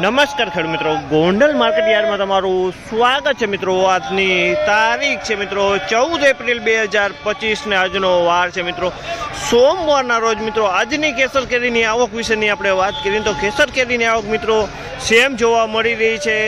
નમસ્કાર ખેડૂત મિત્રો. ગોંડલ માર્કેટ યાર્ડમાં તમારું સ્વાગત છે મિત્રો. આજની તારીખ છે મિત્રો ચૌદ એપ્રિલ બે હજાર પચીસને આજનો વાર છે મિત્રો. સોમવારના રોજ મિત્રો આજની કેસર કેરીની આવક વિશેની આપણે વાત કરીએ તો કેસર કેરીની આવક મિત્રો સેમ જોવા મળી રહી છે.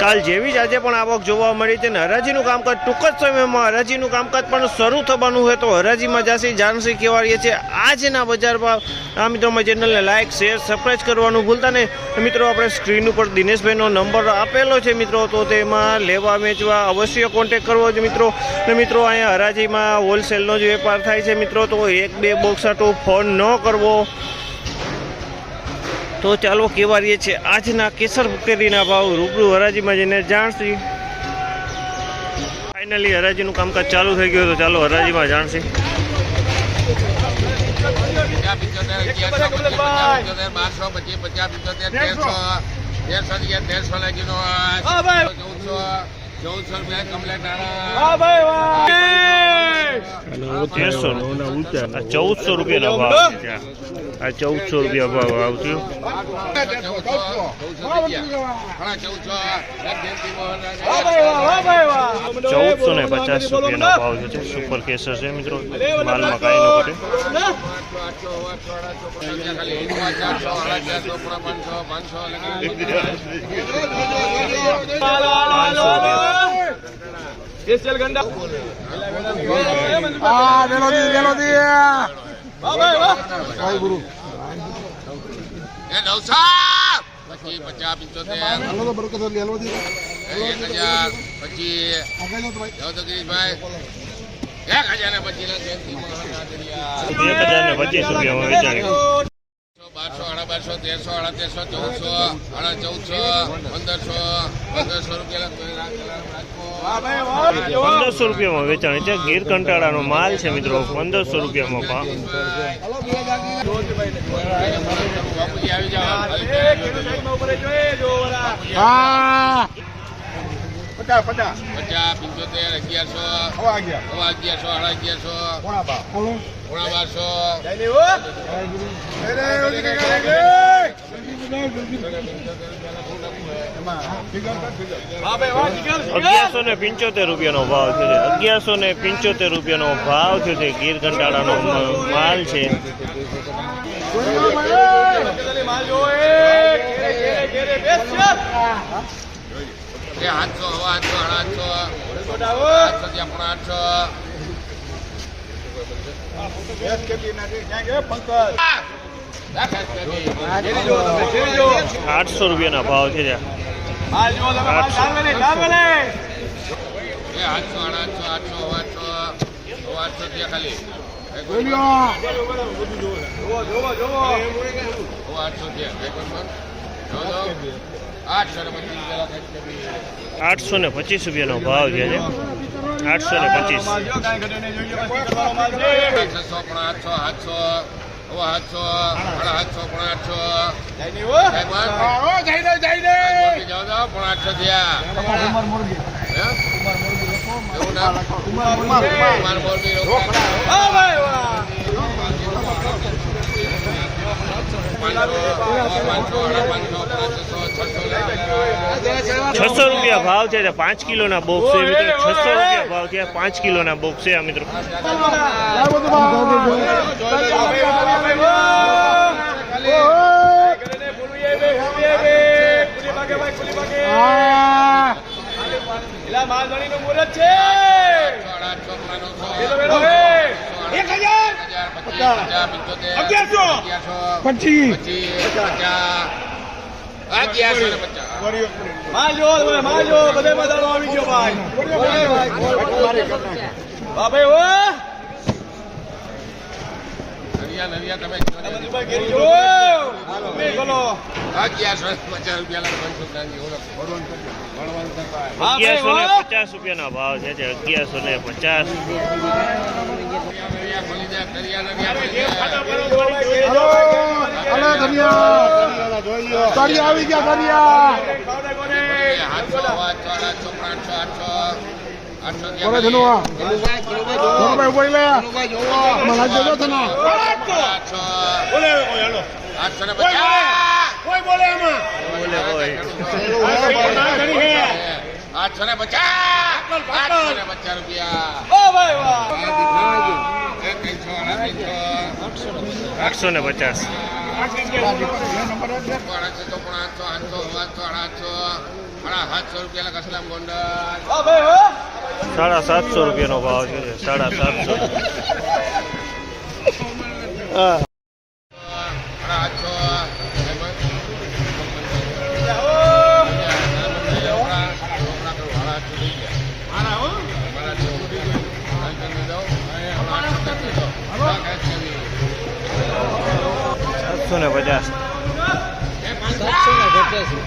કાલ જેવી જ આજે પણ આવક જોવા મળી છે અને હરાજીનું કામકાજ ટૂંક જ સમયમાં, હરાજીનું કામકાજ પણ શરૂ થવાનું હોય તો હરાજીમાં જાસી જાનસી કહેવાડીએ છીએ આજના બજારમાં. આ મિત્રો અમારી ચેનલને લાઇક શેર સબસ્ક્રાઈબ કરવાનું ભૂલતા ને મિત્રો, આપણે સ્ક્રીન ઉપર દિનેશભાઈનો નંબર આપેલો છે મિત્રો, તો તેમાં લેવા વેચવા અવશ્ય કોન્ટેક કરવો છે મિત્રો. ને મિત્રો, અહીંયા હરાજીમાં હોલસેલનો જ વેપાર થાય છે મિત્રો, તો એક બે બોક્સ આટો ફોન ન કરવો. તો ચાલો કેવા રહીએ છે આજના કેસર કેરીના ભાવ રૂબરૂ હરાજીમાં જઈને જાણશી ફાઇનલી હરાજીનું કામકાજ ચાલુ થઈ ગયું તો ચાલો હરાજીમાં જાણશી બારસો પચીસ પચાસ પિત્તોતેર તેરસો તેરસો તેરસો ચૌદસો ચૌદસો રૂપિયા કમલેટ ચૌદસો રૂપિયાનો ભાવ છે આ ચૌદસો રૂપિયા ભાવ આવતો ચૌદસો ને પચાસ રૂપિયાનો ભાવ છે સુપર કેસર છે મિત્રો માલમાં કાંઈ ન ઘટે Melodía. પચીસ dia. એક હજાર. પચીસ એક હજાર ના એક હજાર ને વેચાણી બારસો સાડા બારસો તેરસો સાડા તેરસો ચૌદસો સાડા ચૌદસો પંદરસો પંદરસો રૂપિયા પંદરસો રૂપિયામાં વેચાણી છે. ગીર કંટાળાનો માલ છે મિત્રો. પંદરસો રૂપિયામાં પણ આવી જાઓ. પચાસ પંચોતેર અગિયારસો Awak aja. હવા અગિયારસો સાડા. પોણા બારસો ને પંચોતેર રૂપિયાનો ભાવ થયો છે. અગિયારસો ને પંચોતેર રૂપિયાનો ભાવ થયો છે. ગીર કંટાળાનો માલ છે. એ આઠસો હવા આઠસો આઠસો. આઠસો ત્યાં પોણા આઠસો. આઠસો રૂપિયાના ભાવ છે એ આઠસો આઠસો આઠસો આઠસો. આઠસો ત્યાં ખાલી. આઠસો ત્યાં. આઠસો ને પચીસ રૂપિયા આઠસો ને પચીસ. રૂપિયાનો ભાવ છે આઠસો ને પચીસ છસો પણ આઠસો આઠસો હવા આઠસો સાડા આઠસો પણ આઠસો જાઓ જાઓ પણ આઠસો થયા હે? એવું ના કુમાર મોરબી રોકડા. પાંચસો, પાંચસો, સાડા પાંચસો, પાંચસો, છસો, રૂપિયા ભાવ છે પાંચ કિલોના બોક્સ છે મિત્રો. છસો રૂપિયા ભાવ છે પાંચ કિલોના બોક્સ છે આ મિત્રો. એક હજાર અગિયારસો. પચીસ. પચીસ, પચાસ, પચાસ નવિયા તમે. અગિયારસો ને પચાસ રૂપિયા ના ભાવ છે જે અગિયારસો ને પચાસ. આવી ગયા કોને ધનુવા? ધનુભાઈ ઊભો લે. લાગી દેજો તને. આઠસો આઠસો ને પચાસ કોઈ બોલે આમાં. ભાઈ આઠસો ને પચાસ આઠસો ને પચાસ રૂપિયા. ઓ ભાઈ વાહ. આઠસો ને પચાસ. આઠસો, તો પણ આઠસો, આઠસો, આઠસો, આઠસો, સાતસો રૂપિયા કસલામ ગોંડલ સાડા સાતસો રૂપિયાનો ભાવ છે સાડા સાતસો. હા. ને પચાસ. સાતસો ને પચાસ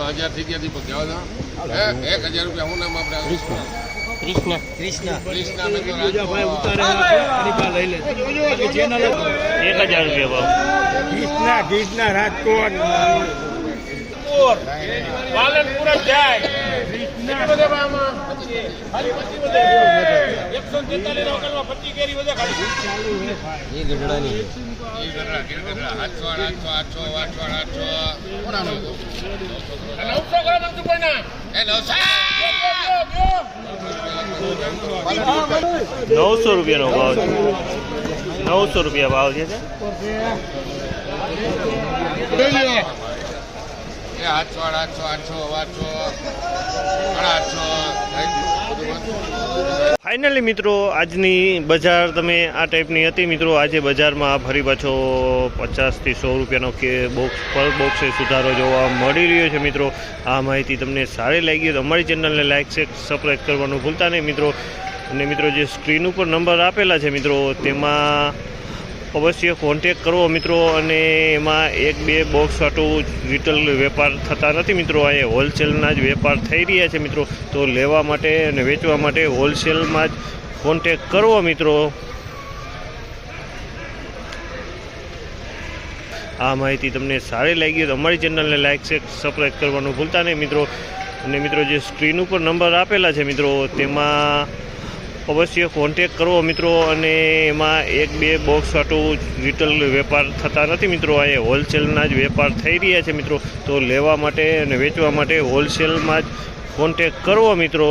હજાર થઈ ગયા દીપક જવા દો. હે, એક હજાર રૂપિયા હું નામ આપણે કૃષ્ણ. કૃષ્ણ. એક હજાર રૂપિયા કૃષ્ણા કૃષ્ણા રાજકોટ. પાલનપુર ગઢડા, નવસો. રૂપિયાનો ભાવ છે નવસો રૂપિયા ભાવ છે એ આઠસો, આઠસો, આઠસો, આઠસો, આઠસો. ફાઇનલી મિત્રો આજની બજાર તમે આ ટાઈપની હતી. મિત્રો આજે બજારમાં ફરી પાછો પચાસથી સો રૂપિયાનો કે બોક્સ પર બોક્સે સુધારો જોવા મળી રહ્યો છે મિત્રો. આ માહિતી તમને સારી લાગી તો અમારી ચેનલને લાઇક છે સબસ્ક્રાઈબ કરવાનું ભૂલતા નહીં મિત્રો. અને મિત્રો જે સ્ક્રીન ઉપર નંબર આપેલા છે મિત્રો તેમાં અવશ્ય કોન્ટેક કરવો મિત્રો અને એમાં એક બે બોક્સ હાટું રિટેલ વેપાર થતા નથી મિત્રો. અહીંયા હોલસેલના જ વેપાર થઈ રહ્યા છે મિત્રો. તો લેવા માટે અને વેચવા માટે હોલસેલમાં જ કોન્ટેક કરવો મિત્રો. આ માહિતી તમને સારી લાગી તો અમારી ચેનલને લાઇક છે સબસ્ક્રાઈબ કરવાનું ભૂલતા નહીં મિત્રો. અને મિત્રો જે સ્ક્રીન ઉપર નંબર આપેલા છે મિત્રો, તેમાં અવશ્ય કોન્ટેક કરવો મિત્રો અને એમાં એક બે બોક્સ આટું રિટેલ વેપાર થતા નથી મિત્રો. અહીંયા હોલસેલના જ વેપાર થઈ રહ્યા છે મિત્રો. તો લેવા માટે અને વેચવા માટે હોલસેલમાં જ કોન્ટેક કરવો મિત્રો.